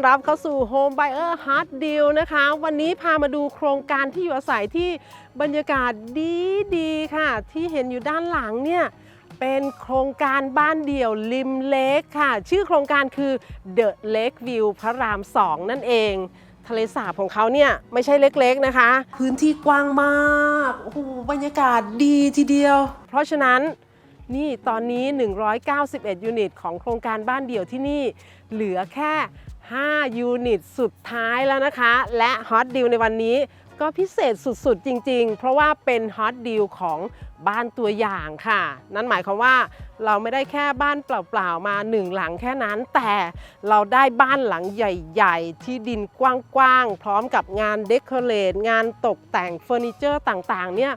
อนรับเข้าสู่ Home Buyer Hard Deal นะคะ วันนี้พามาดูโครงการที่อยู่อาศัยที่บรรยากาศดีดีๆค่ะ ที่เห็นอยู่ด้านหลังเนี่ยเป็นโครงการบ้านเดี่ยวริมเลคค่ะ ชื่อโครงการคือ The Lake View พระราม 2 นั่นเอง ทะเลสาบของเขาเนี่ยไม่ใช่เล็กๆนะคะ พื้นที่กว้างมากโอ้โหบรรยากาศดีทีเดียว เพราะฉะนั้น นี่ตอนนี้ 191 ยูนิต ของโครงการบ้านเดี่ยวที่นี่ เหลือแค่ 5 ยูนิต สุดท้ายแล้วนะคะ และฮอตดีลในวันนี้ก็พิเศษสุดๆ จริงๆ เพราะว่าเป็นฮอตดีลของบ้านตัวอย่างค่ะ นั่นหมายความว่าเราไม่ได้แค่บ้านเปล่าๆ มาหนึ่งหลังแค่นั้น แต่เราได้บ้านหลังใหญ่ๆ ที่ดินกว้างๆ พร้อมกับงานเดคอเรทงานตกแต่งเฟอร์นิเจอร์ต่างๆ เนี่ย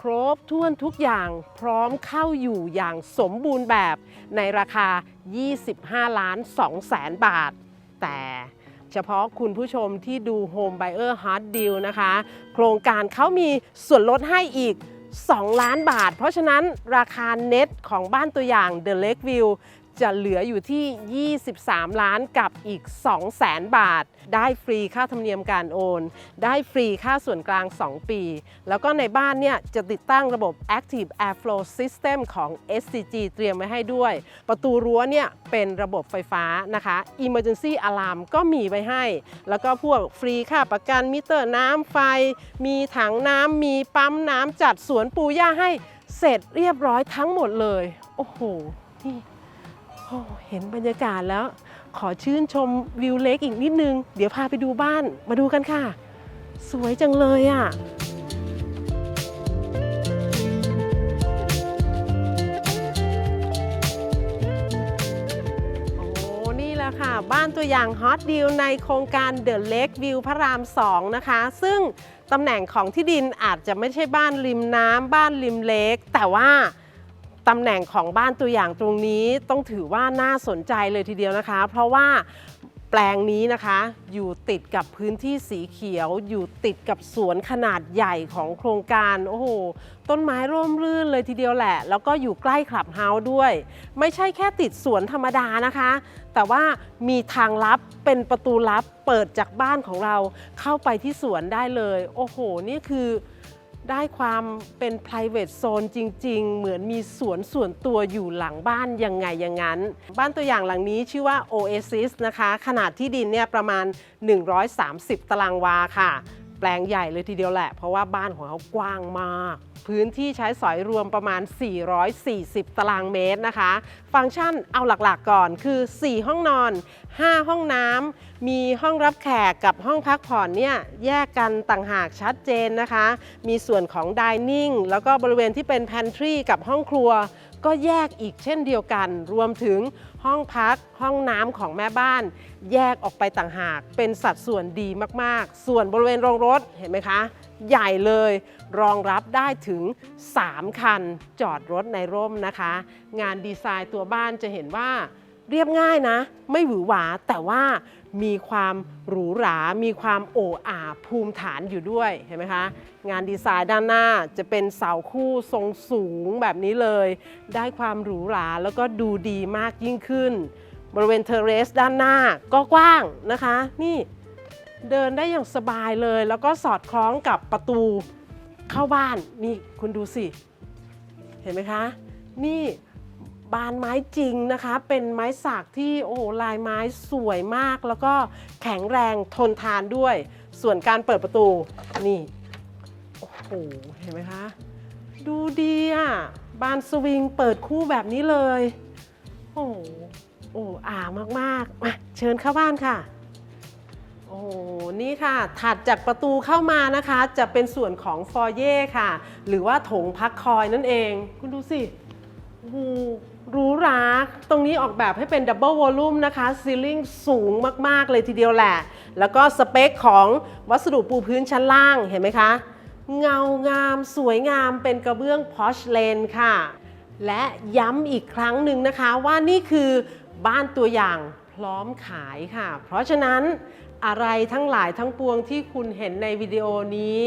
ครบถ้วนทุกอย่างพร้อมเข้าอยู่อย่างสมบูรณ์แบบในราคา 25 ล้าน2แสนบาท แต่เฉพาะคุณผู้ชมที่ดู Home Buyer Hard Deal นะคะ โครงการเขามีส่วนลดให้อีก 2 ล้านบาท เพราะฉะนั้นราคาเน็ตของบ้านตัวอย่าง The Lake View จะเหลืออยู่ที่ 23 ล้านกับอีก2แสนบาท ได้ฟรีค่าธรรมเนียมการโอน ได้ฟรีค่าส่วนกลาง 2 ปี แล้วก็ในบ้านเนี่ยจะติดตั้งระบบ Active Airflow System ของ SCG เตรียมไว้ให้ด้วย ประตูรั้วเนี่ยเป็นระบบไฟฟ้านะคะ Emergency Alarm ก็มีไว้ให้ แล้วก็พวกฟรีค่าประกันมิเตอร์น้ำไฟ มีถังน้ำมีปั๊มน้ำจัดสวนปูหญ้าให้เสร็จเรียบร้อยทั้งหมดเลย โอ้โหนี่ เห็นบรรยากาศแล้ว ขอชื่นชมวิวเล็กอีกนิดนึง เดี๋ยวพาไปดูบ้านมาดูกันค่ะ สวยจังเลยอะโอ้นี่แหละค่ะบ้านตัวอย่างฮอตดีลในโครงการ The Lake View พระราม 2 นะคะ ซึ่งตำแหน่งของที่ดินอาจจะไม่ใช่บ้านริมน้ำบ้านริมเลคแต่ว่า ตำแหน่งของบ้านตัวอย่างตรงนี้ต้องถือว่าน่าสนใจเลยทีเดียวนะคะ เพราะว่าแปลงนี้นะคะ อยู่ติดกับพื้นที่สีเขียว อยู่ติดกับสวนขนาดใหญ่ของโครงการ โอ้โห ต้นไม้ร่มรื่นเลยทีเดียวแหละ แล้วก็อยู่ใกล้คลับเฮาส์ด้วย ไม่ใช่แค่ติดสวนธรรมดานะคะ แต่ว่ามีทางลับเป็นประตูลับเปิดจากบ้านของเราเข้าไปที่สวนได้เลย โอ้โห นี่คือ ได้ความเป็น private zone จริง ๆ เหมือนมีสวนส่วนตัวอยู่หลังบ้านยังไงอย่างนั้น บ้านตัวอย่างหลังนี้ชื่อว่า Oasis นะคะ ขนาดที่ดินเนี่ยประมาณ 130 ตารางวาค่ะ แปลงใหญ่เลยทีเดียวแหละ เพราะว่าบ้านของเขากว้างมาก พื้นที่ใช้สอยรวมประมาณ 440 ตารางเมตรนะคะ ฟังก์ชันเอาหลักๆก่อนคือ 4 ห้องนอน 5 ห้องน้ำมีห้องรับแขกกับห้องพักผ่อนเนี่ยแยกกันต่างหากชัดเจนนะคะ มีส่วนของ dining แล้วก็บริเวณที่เป็น pantry กับห้องครัว ก็แยกอีกเช่นเดียวกัน รวมถึงห้องพักห้องน้ำของแม่บ้าน แยกออกไปต่างหาก เป็นสัดส่วนดีมากๆ ส่วนบริเวณโรงรถเห็นไหมคะ ใหญ่เลยรองรับได้ถึง 3 คันจอดรถในร่มนะคะ งานดีไซน์ตัวบ้านจะเห็นว่า เรียบง่ายนะ ไม่หวือหวาแต่ว่ามีความหรูหรา มีความโอ้อาภูมิฐานอยู่ด้วยเห็นไหมคะ งานดีไซน์ด้านหน้าจะเป็นเสาคู่ทรงสูงแบบนี้เลย ได้ความหรูหราแล้วก็ดูดีมากยิ่งขึ้น บริเวณเทเรสด้านหน้าก็กว้างนะคะ นี่เดินได้อย่างสบายเลย แล้วก็สอดคล้องกับประตูเข้าบ้าน นี่คุณดูสิ เห็นไหมคะ นี่ บานไม้จริงนะคะ เป็นไม้สักที่โอ้ลายไม้สวยมาก แล้วก็แข็งแรงทนทานด้วย ส่วนการเปิดประตูนี่โอ้โหเห็นไหมคะ ดูดีอะบานสวิงเปิดคู่แบบนี้เลย โอ้โหอ้อ่ามากๆมาเชิญเข้าบ้านค่ะโอ้นี่ค่ะ ถัดจากประตูเข้ามานะคะ จะเป็นส่วนของฟอร์เย่ค่ะ หรือว่าถงพักคอยนั่นเอง คุณดูสิโอ้โหรูหรา ตรงนี้ออกแบบให้เป็นดับเบิลวอลลุ่มนะคะซีลิงสูงมาก ๆ เลยทีเดียวแหละ แล้วก็สเปคของวัสดุปูพื้นชั้นล่างเห็นไหมคะ เงางามสวยงามเป็นกระเบื้องพอชเลนค่ะ และย้ำอีกครั้งหนึ่งนะคะว่านี่คือบ้านตัวอย่างพร้อมขายค่ะ เพราะฉะนั้น อะไรทั้งหลายทั้งปวงที่คุณเห็นในวิดีโอนี้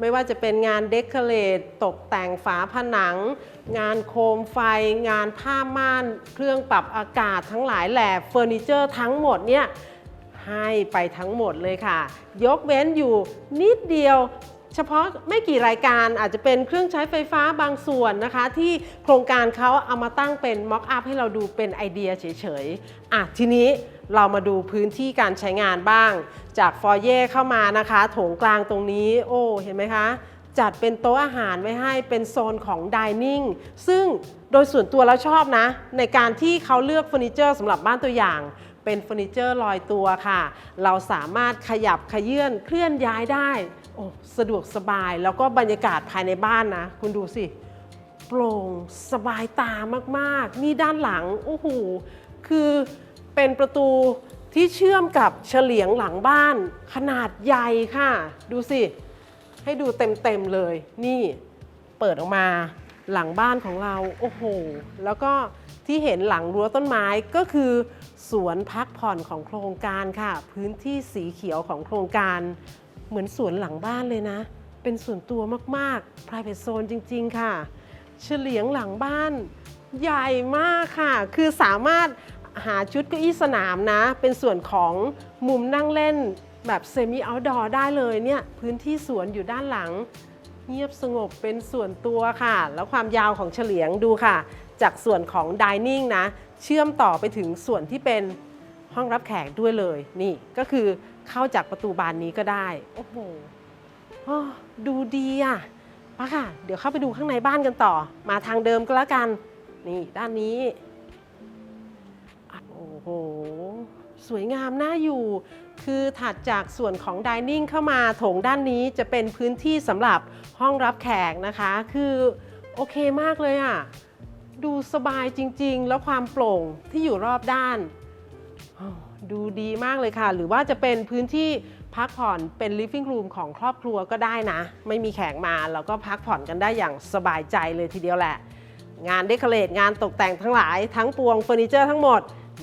ไม่ว่าจะเป็นงานเดคอเรทตกแต่งฝาผนัง งานโคมไฟ งานผ้าม่าน เครื่องปรับอากาศทั้งหลายแหล่เฟอร์นิเจอร์ทั้งหมดเนี่ยให้ไปทั้งหมดเลยค่ะ ยกเว้นอยู่นิดเดียว เฉพาะไม่กี่รายการอาจจะเป็นเครื่องใช้ไฟฟ้าบางส่วนนะคะ ที่โครงการเขาเอามาตั้งเป็นม็อกอัพให้เราดูเป็นไอเดียเฉยๆอะทีนี้เรามาดูพื้นที่การใช้งานบ้าง จากฟอร์เย่เข้ามานะคะ โถงกลางตรงนี้ โอ้เห็นไหมคะจัดเป็นโต๊ะอาหารไว้ให้เป็นโซนของดิเนิ่งซึ่งโดยส่วนตัวแล้วชอบนะ ในการที่เขาเลือกเฟอร์นิเจอร์สำหรับบ้านตัวอย่าง เป็นเฟอร์นิเจอร์ลอยตัวค่ะ เราสามารถขยับขยื่นเคลื่อนย้ายได้ โอ้สะดวกสบายแล้วก็บรรยากาศภายในบ้านนะ คุณดูสิ โปร่งสบายตามากๆ นี่ด้านหลัง โอ้โห คือเป็นประตูที่เชื่อมกับเฉลียงหลังบ้าน ขนาดใหญ่ค่ะ ดูสิ ให้ดูเต็มๆเลย นี่เปิดออกมาหลังบ้านของเรา โอ้โห แล้วก็ที่เห็นหลังรั้วต้นไม้ก็คือสวนพักผ่อนของโครงการค่ะ พื้นที่สีเขียวของโครงการ เหมือนสวนหลังบ้านเลยนะ เป็นส่วนตัวมากๆ private zone จริง ๆ ค่ะ เฉลียงหลังบ้านใหญ่มากค่ะ คือสามารถหาชุดเก้าอี้สนามนะ เป็นส่วนของมุมนั่งเล่นแบบเซมิ o อ t ดอร์ได้เลยเนี่ย พื้นที่สวนอยู่ด้านหลัง เงียบสงบเป็นส่วนตัวค่ะ แล้วความยาวของเฉลียงดูค่ะ จากส่วนของดิเนิ่งนะ เชื่อมต่อไปถึงส่วนที่เป็น ห้องรับแขกด้วยเลย นี่ก็คือเข้าจากประตูบานนี้ก็ได้ โอ้โหดูดีอะปะค่ะ เดี๋ยวเข้าไปดูข้างในบ้านกันต่อ มาทางเดิมก็แล้วกัน นี่ด้านนี้ โอ้โห สวยงามน่าอยู่ คือถัดจากส่วนของดิเนิ่งเข้ามาโถงด้านนี้จะเป็นพื้นที่สำหรับห้องรับแขกนะคะ คือโอเคมากเลยอะ ดูสบายจริง ๆ แล้วความโปร่งที่อยู่รอบด้าน ดูดีมากเลยค่ะ หรือว่าจะเป็นพื้นที่พักผ่อนเป็น living room ของครอบครัวก็ได้นะ ไม่มีแขกมาเราก็พักผ่อนกันได้อย่างสบายใจเลยทีเดียวแหละ งานเดคอเรทงานตกแต่งทั้งหลายทั้งปวงเฟอร์นิเจอร์ทั้งหมด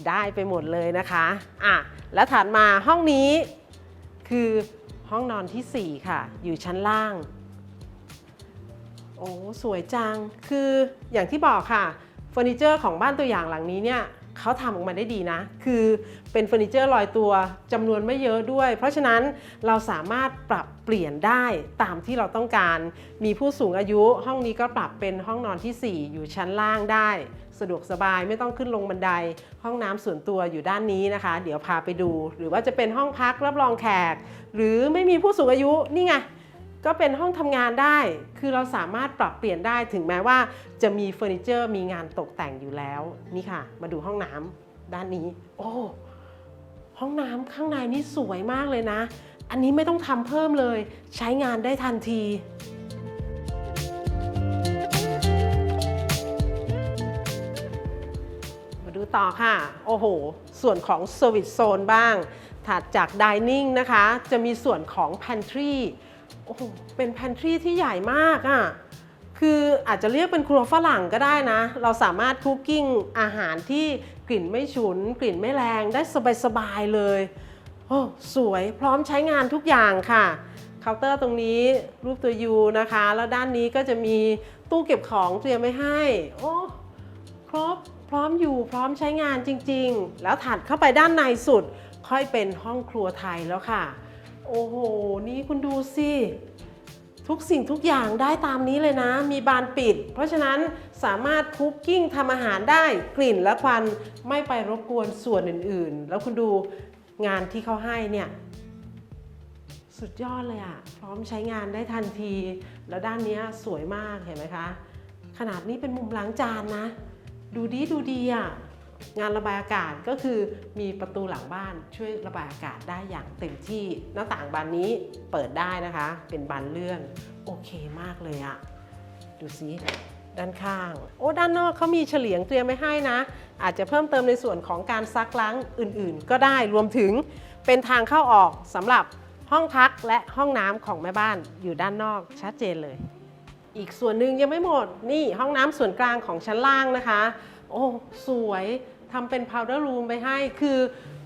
ได้ไปหมดเลยนะคะอะแล้วถัดมาห้องนี้คือห้องนอนทีสี่ 4 ค่ะ อยู่ชั้นล่าง โอ้ สวยจัง คืออย่างที่บอกค่ะเฟอร์นิเจอร์ของบ้านตัวอย่างหลังนี้เนี่ย เขาทำออกมาได้ดีนะ คือเป็นเฟอร์นิเจอร์ลอยตัวจำนวนไม่เยอะด้วย เพราะฉะนั้นเราสามารถปรับเปลี่ยนได้ตามที่เราต้องการ มีผู้สูงอายุห้องนี้ก็ปรับเป็นห้องนอนทีสี่4 อยู่ชั้นล่างได้ สะดวกสบายไม่ต้องขึ้นลงบันได ห้องน้ำส่วนตัวอยู่ด้านนี้นะคะ เดี๋ยวพาไปดู หรือว่าจะเป็นห้องพักรับรองแขก หรือไม่มีผู้สูงอายุนี่ไง ก็เป็นห้องทำงานได้ คือเราสามารถปรับเปลี่ยนได้ถึงแม้ว่าจะมีเฟอร์นิเจอร์ มีงานตกแต่งอยู่แล้ว นี่ค่ะ มาดูห้องน้ำด้านนี้ โอ้ ห้องน้ำข้างในนี่สวยมากเลยนะ อันนี้ไม่ต้องทำเพิ่มเลย ใช้งานได้ทันที มาดูต่อค่ะ โอ้โห ส่วนของ Service Zone บ้าง ถัดจาก Dining นะคะ จะมีส่วนของ Pantry โอ้โห เป็น Pantry ที่ใหญ่มากอะ่ะ คืออาจจะเรียกเป็นครัวฝรั่งก็ได้นะ เราสามารถคุกกิ้งอาหารที่กลิ่นไม่ฉุน กลิ่นไม่แรงได้สบายๆเลย โอ้สวยพร้อมใช้งานทุกอย่างค่ะเคาน์เตอร์ตรงนี้รูปตัวยูนะคะ แล้วด้านนี้ก็จะมีตู้เก็บของเตรียมไว้ให้ โอ้ครบพร้อมอยู่พร้อมใช้งานจริง ๆ แล้วถัดเข้าไปด้านในสุด ค่อยเป็นห้องครัวไทยแล้วค่ะ โอ้โห นี่คุณดูสิทุกสิ่งทุกอย่างได้ตามนี้เลยนะ มีบานปิด เพราะฉะนั้นสามารถคุกกิ้งทำอาหารได้กลิ่นและควันไม่ไปรบกวนส่วนอื่นๆ แล้วคุณดูงานที่เขาให้เนี่ย สุดยอดเลยอะพร้อมใช้งานได้ทันที แล้วด้านนี้สวยมากเห็นไหมคะ ขนาดนี้เป็นมุมล้างจานนะ ดูดีดูดีอะ งานระบายอากาศก็คือมีประตูหลังบ้านช่วยระบายอากาศได้อย่างเต็มที่หน้าต่างบานนี้เปิดได้นะคะ เป็นบานเลื่อน โอเคมากเลยอะดูสิด้านข้าง โอ้ด้านนอกเขามีเฉลียงเตรียมไว้ให้นะ อาจจะเพิ่มเติมในส่วนของการซักล้างอื่นๆ ก็ได้รวมถึงเป็นทางเข้าออกสำหรับห้องพักและห้องน้ำของแม่บ้านอยู่ด้านนอกชัดเจนเลย อีกส่วนหนึ่งยังไม่หมดนี่ห้องน้ำส่วนกลางของชั้นล่างนะคะ โอ้สวยทำเป็น powder room ไปให้คือ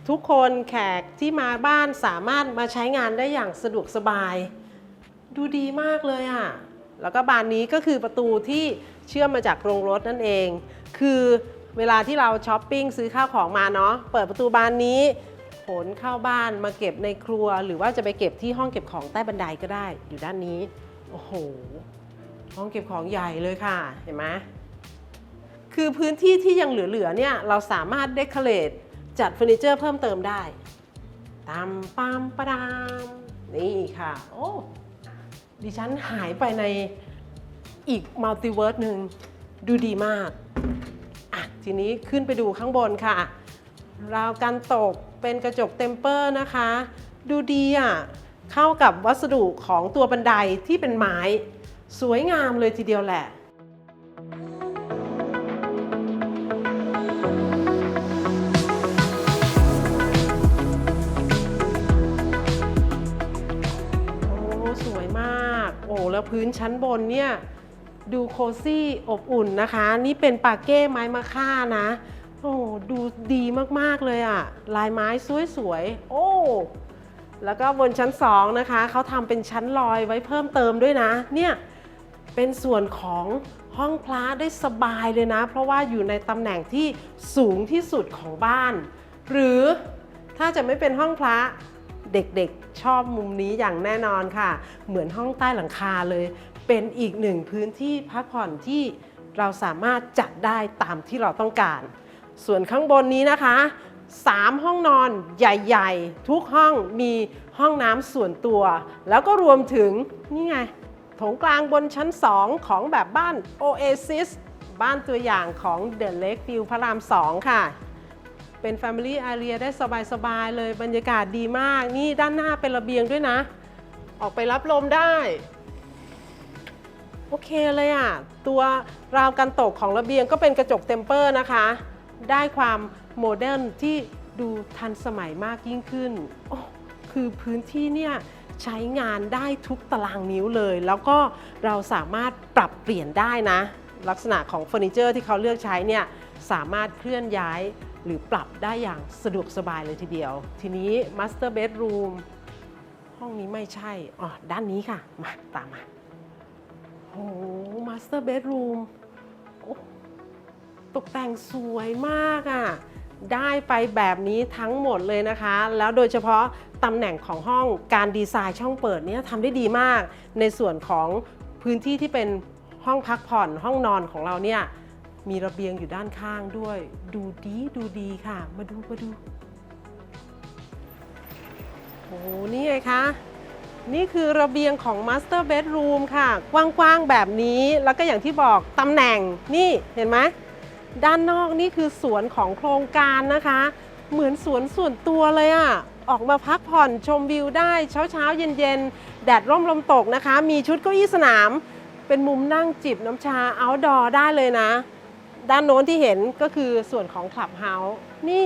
ทุกคนแขกที่มาบ้านสามารถมาใช้งานได้อย่างสะดวกสบาย ดูดีมากเลยอะ่ะ แล้วก็บานนี้ก็คือประตูที่เชื่อมมาจากโรงรถนั่นเอง คือเวลาที่เราช้อปปิ้งซื้อข้าวของมาเนาะเปิดประตูบานนี้ขนเข้าบ้านมาเก็บในครัว หรือว่าจะไปเก็บที่ห้องเก็บของใต้บันไดก็ได้ อยู่ด้านนี้ โอ้โห ห้องเก็บของใหญ่เลยค่ะ เห็นไหม คือพื้นที่ที่ยังเหลือๆเนี่ยเราสามารถเดคอเรทจัดเฟอร์นิเจอร์เพิ่มเติมได้ ตามปามปะดามนี่ค่ะ โอ้ ดิฉันหายไปในอีกมัลติเวิร์สหนึ่งดูดีมากอะทีนี้ขึ้นไปดูข้างบนค่ะ ราวกันตกเป็นกระจกเต็มเปอร์นะคะ ดูดีอะ เข้ากับวัสดุของตัวบันไดที่เป็นไม้ สวยงามเลยทีเดียวแหละ แล้วพื้นชั้นบนเนี่ยดูโคซี่อบอุ่นนะคะ นี่เป็นปาเก้ไม้มะค่านะ โอ้ดูดีมากๆเลยอะลายไม้สวยๆโอ้แล้วก็บนชั้น2นะคะเขาทำเป็นชั้นลอยไว้เพิ่มเติมด้วยนะ เนี่ยเป็นส่วนของห้องพระได้สบายเลยนะ เพราะว่าอยู่ในตำแหน่งที่สูงที่สุดของบ้าน หรือถ้าจะไม่เป็นห้องพระ เด็กๆ ชอบมุมนี้อย่างแน่นอนค่ะ เหมือนห้องใต้หลังคาเลย เป็นอีกหนึ่งพื้นที่พักผ่อนที่เราสามารถจัดได้ตามที่เราต้องการ ส่วนข้างบนนี้นะคะ 3 ห้องนอนใหญ่ๆ ทุกห้องมีห้องน้ำส่วนตัว แล้วก็รวมถึงนี่ไงโถงกลางบนชั้น 2 ของแบบบ้าน Oasis บ้านตัวอย่างของ The Lake View พระราม 2 ค่ะ เป็น Family Area ได้สบายๆเลยบรรยากาศดีมาก นี่ด้านหน้าเป็นระเบียงด้วยนะ ออกไปรับลมได้ โอเคเลยอะ ตัวราวกันตกของระเบียงก็เป็นกระจกเทมเปอร์นะคะ ได้ความโมเดิร์นที่ดูทันสมัยมากยิ่งขึ้น โอ้ คือพื้นที่เนี่ยใช้งานได้ทุกตารางนิ้วเลย แล้วก็เราสามารถปรับเปลี่ยนได้นะ ลักษณะของเฟอร์นิเจอร์ที่เขาเลือกใช้เนี่ยสามารถเคลื่อนย้าย หรือปรับได้อย่างสะดวกสบายเลยทีเดียว ทีนี้ Master Bedroom ห้องนี้ไม่ใช่ อ๋อ ด้านนี้ค่ะ มา ตามมาโอ้มาสเตอร์เบดรูมตกแต่งสวยมากอะ่ะ ได้ไปแบบนี้ทั้งหมดเลยนะคะ แล้วโดยเฉพาะตำแหน่งของห้องการดีไซน์ช่องเปิดเนี่ยทำได้ดีมาก ในส่วนของพื้นที่ที่เป็นห้องพักผ่อนห้องนอนของเราเนี่ย มีระเบียงอยู่ด้านข้างด้วย ดูดีดูดีค่ะ มาดูมาดู โอ้นี่ไงคะนี่คือระเบียงของ Master Bedroom ค่ะ กว้างๆแบบนี้ แล้วก็อย่างที่บอกตำแหน่งนี่เห็นไหมด้านนอกนี่คือสวนของโครงการนะคะ เหมือนสวนส่วนตัวเลยอะ่ะ ออกมาพักผ่อนชมวิวได้เช้าเช้าๆเย็นเย็นๆแดดร่มลมตกนะคะ มีชุดเก้าอี้สนาม เป็นมุมนั่งจิบน้ำชา outdoor ได้เลยนะ ด้านโน้นที่เห็นก็คือส่วนของคลับเฮาส์นี่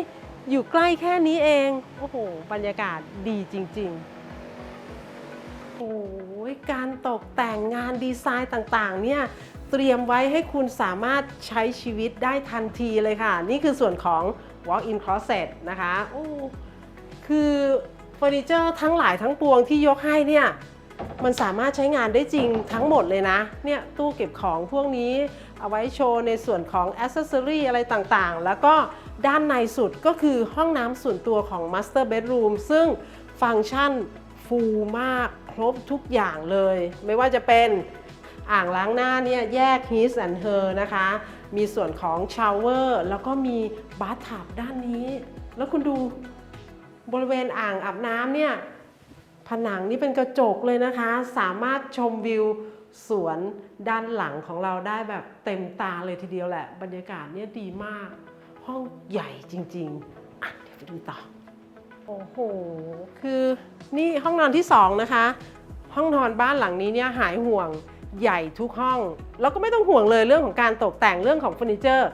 อยู่ใกล้แค่นี้เอง โอ้โห บรรยากาศดีจริง ๆ โอ้ยการตกแต่งงานดีไซน์ต่าง ๆ เนี่ย เตรียมไว้ให้คุณสามารถใช้ชีวิตได้ทันทีเลยค่ะ นี่คือส่วนของ walk-in closet นะคะโอ้คือเฟอร์นิเจอร์ทั้งหลายทั้งปวงที่ยกให้เนี่ย มันสามารถใช้งานได้จริงทั้งหมดเลยนะ เนี่ยตู้เก็บของพวกนี้ เอาไว้โชว์ในส่วนของอ c เซ s ซอรีอะไรต่างๆ แล้วก็ด้านในสุดก็คือห้องน้ำส่วนตัวของ Master Bedroom ซึ่งฟังก์ชันฟูลมากครบทุกอย่างเลย ไม่ว่าจะเป็นอ่างล้างหน้าเนี่ยแยก His and Her นะคะ มีส่วนของชาวเวอร์แล้วก็มีบาร์ทับด้านนี้ แล้วคุณดูบริเวณอ่างอาบน้ำเนี่ย ผนังนี่เป็นกระจกเลยนะคะ สามารถชมวิว สวนด้านหลังของเราได้แบบเต็มตาเลยทีเดียวแหละ บรรยากาศเนี่ยดีมาก ห้องใหญ่จริงๆอะเดี๋ยวไปดูต่อ โอ้โห คือนี่ห้องนอนที่2นะคะ ห้องนอนบ้านหลังนี้เนี่ยหายห่วงใหญ่ทุกห้อง แล้วก็ไม่ต้องห่วงเลยเรื่องของการตกแต่งเรื่องของเฟอร์นิเจอร์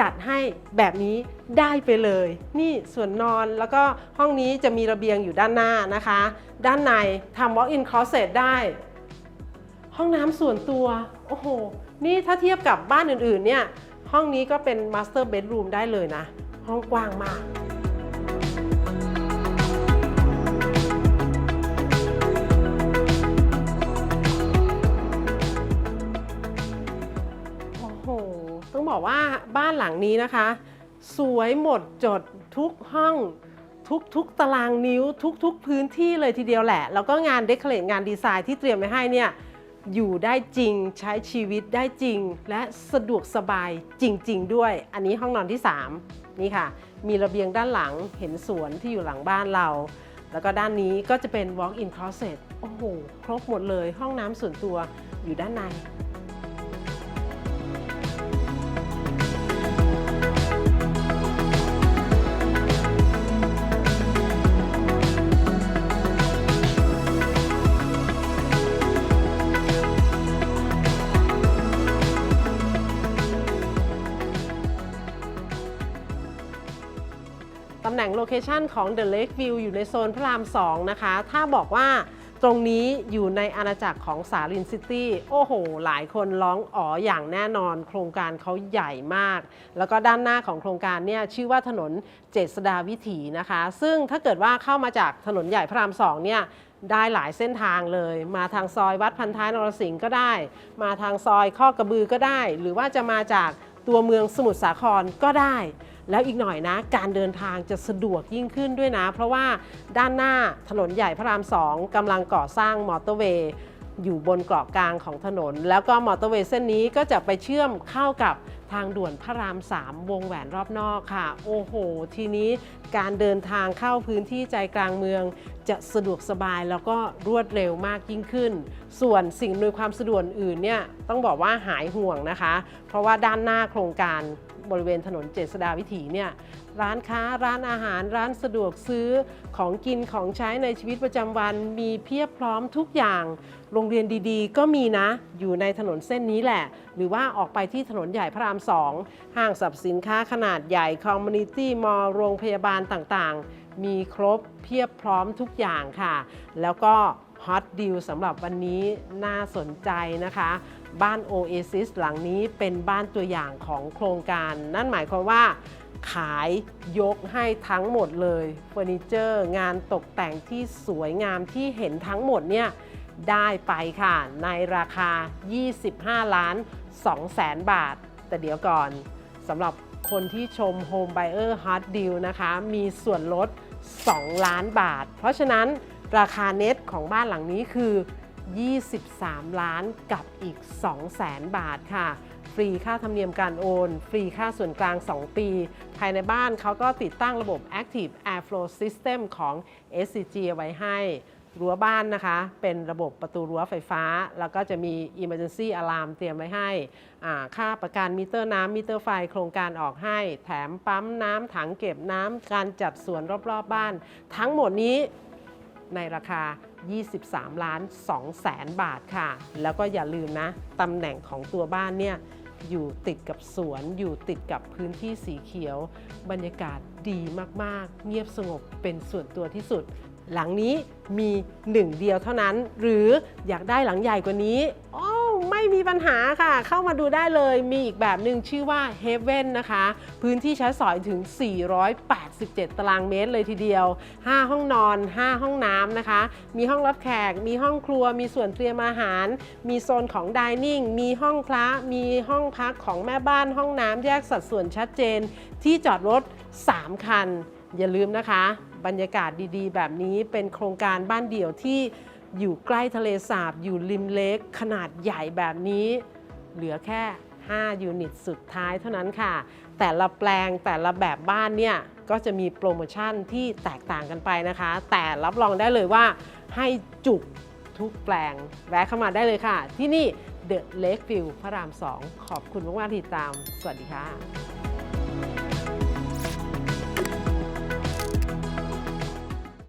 จัดให้แบบนี้ได้ไปเลย นี่ส่วนนอนแล้วก็ห้องนี้จะมีระเบียงอยู่ด้านหน้านะคะ ด้านในทำ walk-in closet ได้ ห้องน้ำส่วนตัว โอ้โห นี่ถ้าเทียบกับบ้านอื่นๆเนี่ย ห้องนี้ก็เป็น master bedroom ได้เลยนะ ห้องกว้างมากโอ้โหต้องบอกว่าบ้านหลังนี้นะคะ สวยหมดจดทุกห้อง ทุกๆตารางนิ้ว ทุกๆพื้นที่เลยทีเดียวแหละ แล้วก็งานเดคอเรทงานดีไซน์ที่เตรียมไว้ให้เนี่ย อยู่ได้จริง ใช้ชีวิตได้จริง และสะดวกสบายจริง ๆ ด้วย อันนี้ห้องนอนที่ 3 นี่ค่ะ มีระเบียงด้านหลังเห็นสวนที่อยู่หลังบ้านเรา แล้วก็ด้านนี้ก็จะเป็น walk-in closet โอ้โห ครบหมดเลยห้องน้ำส่วนตัวอยู่ด้านใน แหน่งโลเคชันของ The Lake View อยู่ในโซนพระราม 2 นะคะ ถ้าบอกว่าตรงนี้อยู่ในอาณาจักรของสาลินซิตี้ โอ้โห หลายคนร้องอ๋ออย่างแน่นอน โครงการเขาใหญ่มาก แล้วก็ด้านหน้าของโครงการเนี่ยชื่อว่าถนนเจษดาวิถีนะคะ ซึ่งถ้าเกิดว่าเข้ามาจากถนนใหญ่พระราม2เนี่ยได้หลายเส้นทางเลย มาทางซอยวัดพันท้ายนรสิงห์ก็ได้ มาทางซอยข้อกระบือก็ได้ หรือว่าจะมาจากตัวเมืองสมุทรสาครก็ได้ แล้วอีกหน่อยนะ การเดินทางจะสะดวกยิ่งขึ้นด้วยนะ เพราะว่าด้านหน้าถนนใหญ่พระราม 2กำลังก่อสร้างมอเตอร์เวย์อยู่บนเกาะกลางของถนน แล้วก็มอเตอร์เวย์เส้นนี้ก็จะไปเชื่อมเข้ากับทางด่วนพระราม 3 วงแหวนรอบนอกค่ะ โอ้โห ทีนี้การเดินทางเข้าพื้นที่ใจกลางเมือง จะสะดวกสบายแล้วก็รวดเร็วมากยิ่งขึ้น ส่วนสิ่งอำนวยความสะดวกอื่นเนี่ยต้องบอกว่าหายห่วงนะคะ เพราะว่าด้านหน้าโครงการ บริเวณถนนเจษฎาวิถีเนี่ยร้านค้าร้านอาหารร้านสะดวกซื้อของกินของใช้ในชีวิตประจำวัน มีเพียบพร้อมทุกอย่าง โรงเรียนดีๆ ก็มีนะอยู่ในถนนเส้นนี้แหละ หรือว่าออกไปที่ถนนใหญ่พระรามสองห้างสรรพสินค้าขนาดใหญ่คอมมูนิตี้มอลโรงพยาบาลต่างๆ มีครบเพียบพร้อมทุกอย่างค่ะ แล้วก็ฮอตดีลสำหรับวันนี้น่าสนใจนะคะ บ้าน Oasis หลังนี้เป็นบ้านตัวอย่างของโครงการ นั่นหมายความว่า ขายยกให้ทั้งหมดเลยเฟอร์นิเจอร์งานตกแต่งที่สวยงามที่เห็นทั้งหมดเนี่ยได้ไปค่ะ ในราคา 25 ล้าน2แสนบาท แต่เดี๋ยวก่อนสำหรับคนที่ชม Home Buyer Hot Deal นะคะ มีส่วนลด 2 ล้านบาท เพราะฉะนั้นราคาเน็ตของบ้านหลังนี้คือ 23 ล้านกับอีก2แสนบาทค่ะ ฟรีค่าธรรมเนียมการโอน ฟรีค่าส่วนกลาง 2 ปี ภายในบ้านเขาก็ติดตั้งระบบ Active Airflow System ของ SCG ไว้ให้รั้วบ้านนะคะ เป็นระบบประตูรั้วไฟฟ้า แล้วก็จะมี Emergency Alarm เตรียมไว้ให้ ค่าประกันมิเตอร์น้ำมิเตอร์ไฟโครงการออกให้ แถมปั๊มน้ำถังเก็บน้ำการจัดสวนรอบๆบบ้าน ทั้งหมดนี้ในราคา 23 ล้าน2แสนบาทค่ะ แล้วก็อย่าลืมนะตำแหน่งของตัวบ้านเนี่ยอยู่ติดกับสวน อยู่ติดกับพื้นที่สีเขียว บรรยากาศดีมาก ๆ เงียบสงบเป็นส่วนตัวที่สุด หลังนี้มีหนึ่งเดียวเท่านั้น หรืออยากได้หลังใหญ่กว่านี้อ๋อไม่มีปัญหาค่ะ เข้ามาดูได้เลยมีอีกแบบหนึ่งชื่อว่า Heaven นะคะ พื้นที่ใช้สอยถึง 487ตารางเมตรเลยทีเดียว 5 ห้องนอน 5 ห้องน้ำนะคะ มีห้องรับแขก มีห้องครัว มีส่วนเตรียมอาหาร มีโซนของดิเนิ่ง มีห้องพระ มีห้องพักของแม่บ้านห้องน้ำแยกสัดส่วนชัดเจน ที่จอดรถ 3 คัน อย่าลืมนะคะ บรรยากาศดีๆ แบบนี้เป็นโครงการบ้านเดี่ยวที่อยู่ใกล้ทะเลสาบ อยู่ริมเลกขนาดใหญ่แบบนี้ เหลือแค่ 5 ยูนิตสุดท้ายเท่านั้นค่ะ แต่ละแปลงแต่ละแบบบ้านเนี่ย ก็จะมีโปรโมชั่นที่แตกต่างกันไปนะคะ แต่รับรองได้เลยว่าให้จุกทุกแปลงแวะเข้ามาได้เลยค่ะ ที่นี่ The Lake View พระราม 2 ขอบคุณมากๆที่ติดตาม สวัสดีค่ะ